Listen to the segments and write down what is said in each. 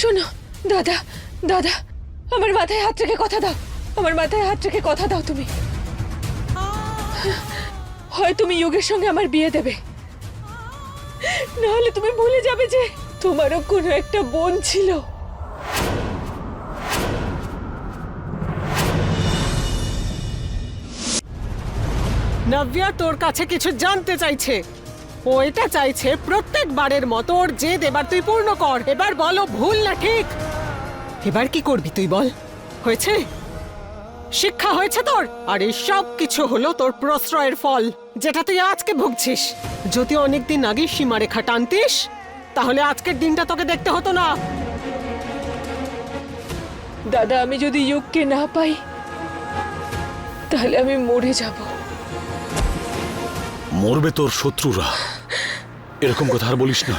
শোনো, দাদা দাদা, আমার মাথায় হাত রেখে কথা দাও, আমার মাথায় হাত রেখে কথা দাও তুমি। হয় তুমি যোগের সঙ্গে আমার বিয়ে দেবে। নাহলে তুমি ভুলে যাবে যে তোমারও কোনো একটা বোন ছিল। নব্যা তোর কাছে কিছু জানতে চাইছে। ও এটা চাইছে প্রত্যেকবারের মতো ওর যে দেবার তুই পূর্ণ কর। এবার বলো ভুল না ঠিক? এবার কি করবি তুই বল? হয়েছে? শিক্ষা হয়েছে তোর? আর এই সব কিছু হলো তোর প্রশ্রয়ের ফল যেটা তুই আজকে ভুগছিস। যদি অনেকদিন আগে সীমারেখা টানতিস তাহলে আজকের দিনটা তোকে দেখতে হতো না। দাদা আমি যদি যোগকে না পাই তাহলে আমি মরে যাব। মরবে তোর শত্রুরা। এরকম কথা আর বলিস না।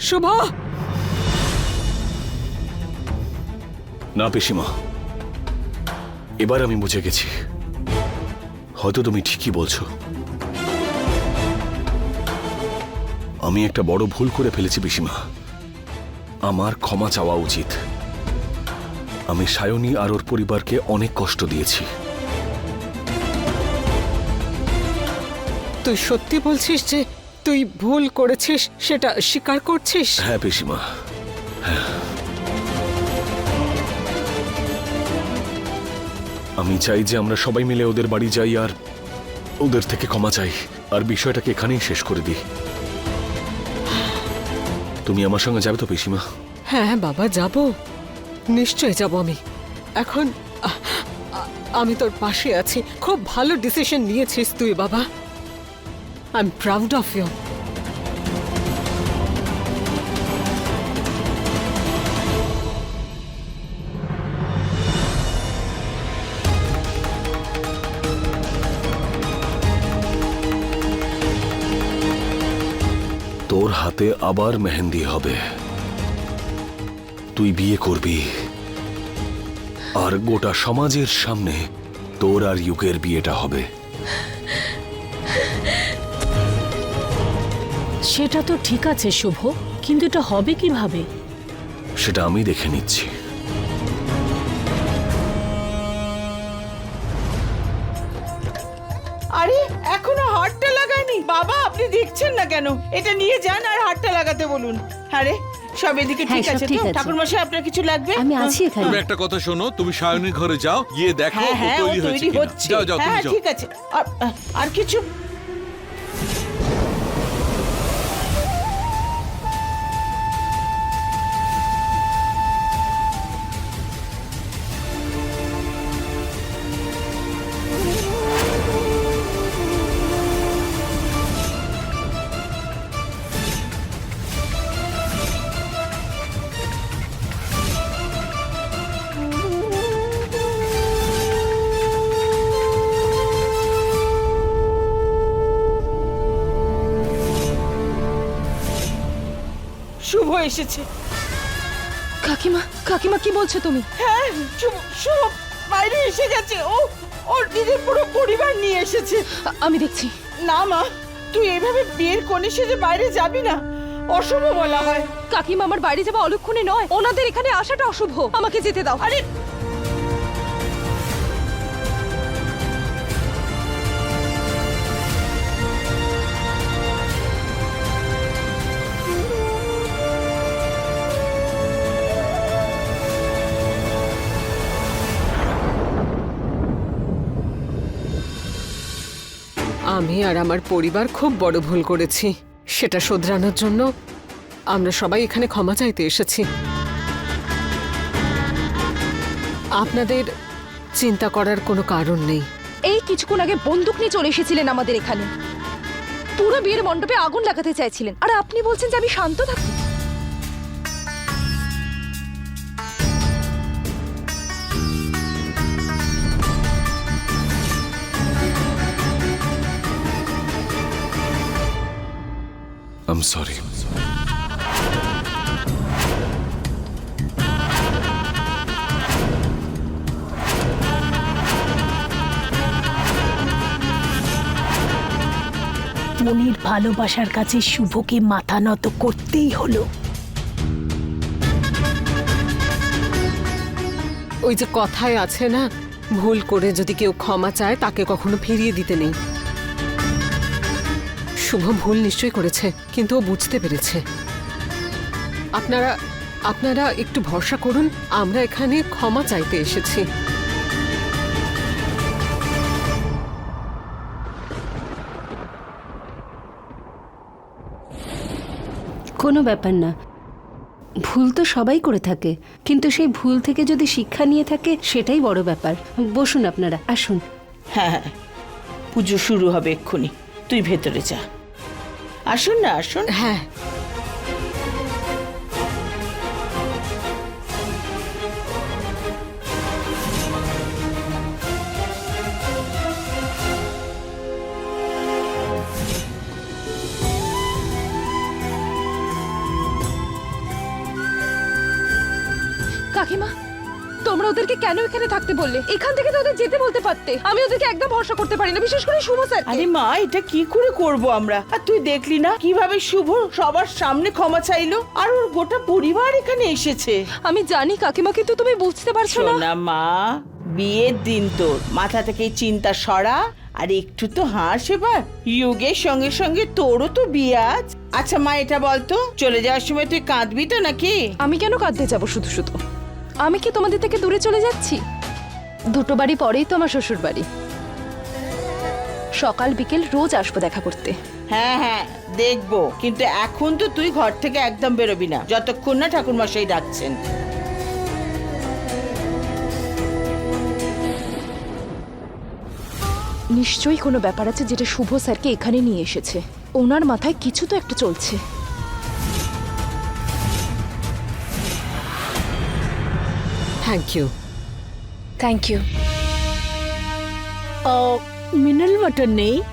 শুভ! না পিসিমা। এবার আমি বুঝে গেছি। হয়তো তুমি ঠিকই বলছো। আমি একটা বড় ভুল করে ফেলেছি পিসিমা। আমার ক্ষমা চাওয়া উচিত। আমি সায়নী আর ওর পরিবারকে অনেক কষ্ট দিয়েছি। তুই সত্যি বলছিস যে তুই ভুল করেছিস সেটা স্বীকার করছিস? হ্যাঁ পিসিমা। হ্যাঁ। আমি চাই যে আমরা সবাই মিলে ওদের বাড়ি যাই আর ওদের থেকে ক্ষমা চাই। আর বিষয়টাকে এখানেই শেষ করে দিই। তুমি আমার সঙ্গে যাবে তো পিসিমা? হ্যাঁ বাবা যাব। নিশ্চয় যাব আমি। এখন আমি তোর পাশে আছি। খুব ভালো ডিসিশন নিয়েছিস তুই বাবা। এম প্রাউড অফ ইউ তোর হাতে আবার মেহেন্দি হবে। তুই বিয়ে করবি। আর গোটা সমাজের সামনে তোর আর ইউকের বিয়েটা হবে। সেটা তো ঠিক আছে শুভ কিন্তু এটা হবে কীভাবে? সেটা আমি দেখে নিচ্ছি। আরে এখনও হারটা লাগায়নি। বাবা আপনি দেখছেন না কেন? এটা নিয়ে যান আর হারটা লাগাতে বলুন। আরে সব এদিকে হ্যাঁ, ঠিক আছে ঠিক তো আছে। ঠাকুরমশাই আপনার কিছু লাগবে? আমি আছি এখানে। তুমি একটা কথা শোনো তুমি সায়নীর ঘরে যাও গিয়ে দেখো হ্যাঁ হ্যাঁ তৈরি হয়েছে হচ্ছে। যাও যাও তুমি হ্যাঁ যাও। ঠিক আছে। আর আর কিছু এসেছে। কাকিমা কাকিমা কি বলছো তুমি? হ্যাঁ শুভ বাইরে এসে গেছে। ও ওর নিজের পুরো পরিবার নিয়ে এসেছে। আমি দেখছি। না মা তুই এভাবে বিয়ের কোণে সেজে বাইরে যাবি না। অশুভ বলা হয়। কাকিমা আমার বাড়ি যাওয়া অলক্ষণে নয়। ওনাদের এখানে আসাটা অশুভ। আমাকে যেতে দাও। আরে আমি আর আমার পরিবার খুব বড় ভুল করেছি। সেটা শোধরানোর জন্য আমরা সবাই এখানে ক্ষমা চাইতে এসেছি। আপনাদের চিন্তা করার কোনো কারণ নেই। এই কিছুক্ষণ আগে বন্দুক নিয়ে চলে এসেছিলেন আমাদের এখানে। পুরো বিয়ের মণ্ডপে আগুন লাগাতে চাইছিলেন। আর আপনি বলছেন যে আমি শান্ত থাকি। আম সরি মনের ভালোবাসার কাছে শুভকে মাথা নত করতেই হলো। ওই যে কথায় আছে না ভুল করে যদি কেউ ক্ষমা চায় তাকে কখনো ফিরিয়ে দিতে নেই। শুভ ভুল নিশ্চয়ই করেছে কিন্তু ও বুঝতে পেরেছে। আপনারা আপনারা একটু ভরসা করুন আমরা এখানে ক্ষমা চাইতে এসেছি। কোনো ব্যাপার না। ভুল তো সবাই করে থাকে কিন্তু সেই ভুল থেকে যদি শিক্ষা নিয়ে থাকে সেটাই বড় ব্যাপার। বসুন আপনারা আসুন। হ্যাঁ হ্যাঁ পুজো শুরু হবে এক্ষুনি। তুই ভেতরে যা। আসুন না আসুন। হ্যাঁ। কাকিমা তোমরা ওদেরকে কেন এখানে থাকতে বললে? এখান থেকে তো ওদের যেতে বলতে পারতে। আমি ওদেরকে একদম ভরসা করতে পারি না বিশেষ করে শুভ স্যার আরে মা এটা কি করে করব আমরা? আর তুই দেখলি না কীভাবে শুভ সবার সামনে ক্ষমা চাইলো? আর ওর গোটা পরিবার এখানে এসেছে। আমি জানি কাকিমা কিন্তু তুমি বুঝতে পারছ না মা বিয়ের দিন তোর। মাথা থেকে এই চিন্তা সরা আর একটু তো হাস এবার। যুগের সঙ্গে সঙ্গে তোরও তো বিয়ে আজ। আচ্ছা মা এটা বলতো চলে যাওয়ার সময় তুই কাঁদবি তো নাকি? আমি কেন কাঁদতে যাব শুধু শুধু? আমি কি তোমাদের থেকে দূরে চলে যাচ্ছি? দুটো বাড়ি পরেই তো আমার শ্বশুর বাড়ি সকাল বিকেল রোজ আসব দেখা করতে। হ্যাঁ হ্যাঁ দেখব। কিন্তু এখন তো তুই ঘর থেকে একদম বেরোবি না। যতক্ষণ না ঠাকুর মশাই ডাকছেন। নিশ্চয়ই কোনো ব্যাপার আছে যেটা শুভ স্যারকে এখানে নিয়ে এসেছে। ওনার মাথায় কিছু তো একটা চলছে। Thank you. Thank you. Uh, oh, mineral water nahi.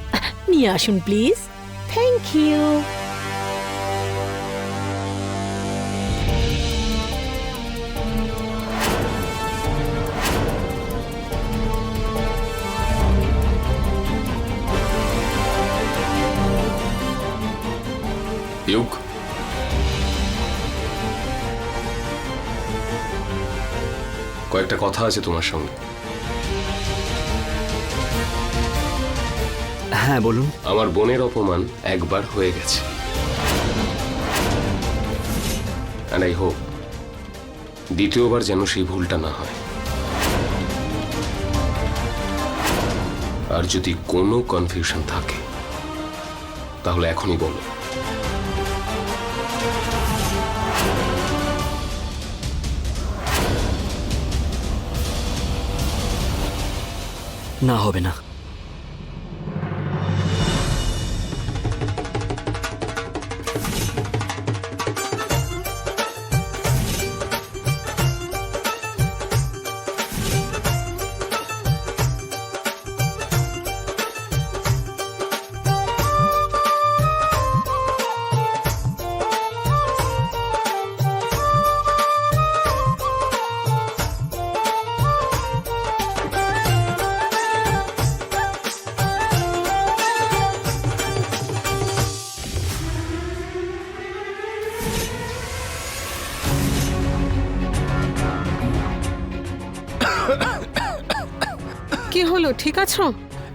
Niyashun, please. Thank you. Yok. কয়েকটা কথা আছে তোমার সঙ্গে। হ্যাঁ বলুন। আমার বোনের অপমান একবার হয়ে গেছে। অ্যান্ড আই হোপ দ্বিতীয়বার যেন সেই ভুলটা না হয়। আর যদি কোনো কনফিউশন থাকে তাহলে এখনই বলো। না হবে না। কি হলো? ঠিক আছো?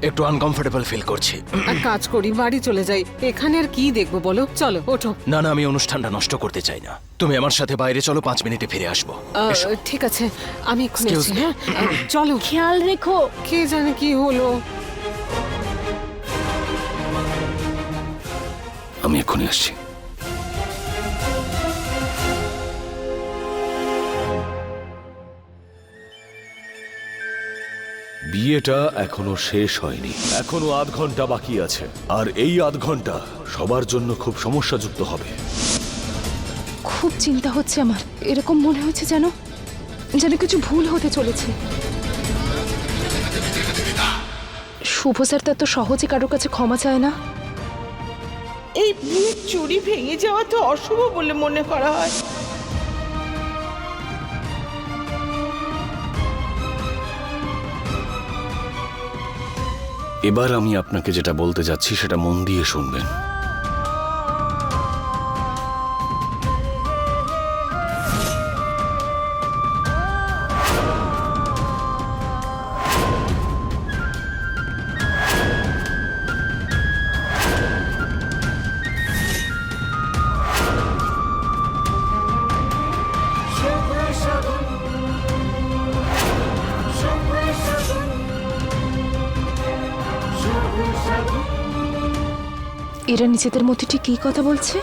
একটু আনকমফোর্টেবল ফিল করছি। এক কাজ করি বাড়ি চলে যাই। এখানে আর কি দেখব বলো? চলো ওঠো। না না আমি অনুষ্ঠানটা নষ্ট করতে চাই না। তুমি আমার সাথে বাইরে চলো পাঁচ মিনিটে ফিরে আসব। আহ, এসো। ঠিক আছে আমি এক্ষুনি Excuse আসছি me. হ্যাঁ? আহ, চলো। খেয়াল রেখো। কে জানে কি হলো? আমি এক্ষুনি আসছি। বিয়েটা এখনও শেষ হয়নি। এখনও আধ ঘণ্টা বাকি আছে। আর এই আধ ঘণ্টা সবার জন্য খুব সমস্যাযুক্ত হবে। খুব চিন্তা হচ্ছে আমার। এরকম মনে হচ্ছে যেন যেন কিছু ভুল হতে চলেছে। শুভ স্যার তো এত সহজে কারোর কাছে ক্ষমা চায় না। এই বিয়ের চুরি ভেঙে যাওয়া তো অশুভ বলে মনে করা হয়। এবার আমি আপনাকে যেটা বলতে যাচ্ছি সেটা মন দিয়ে শুনবেন। এরা নিজেদের মধ্যে ঠিক কী কথা বলছে?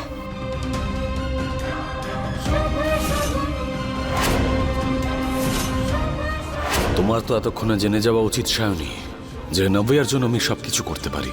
তোমার তো এতক্ষণে জেনে যাওয়া উচিত, সায়নী, যে নব্বইয়ার জন্য আমি সবকিছু করতে পারি।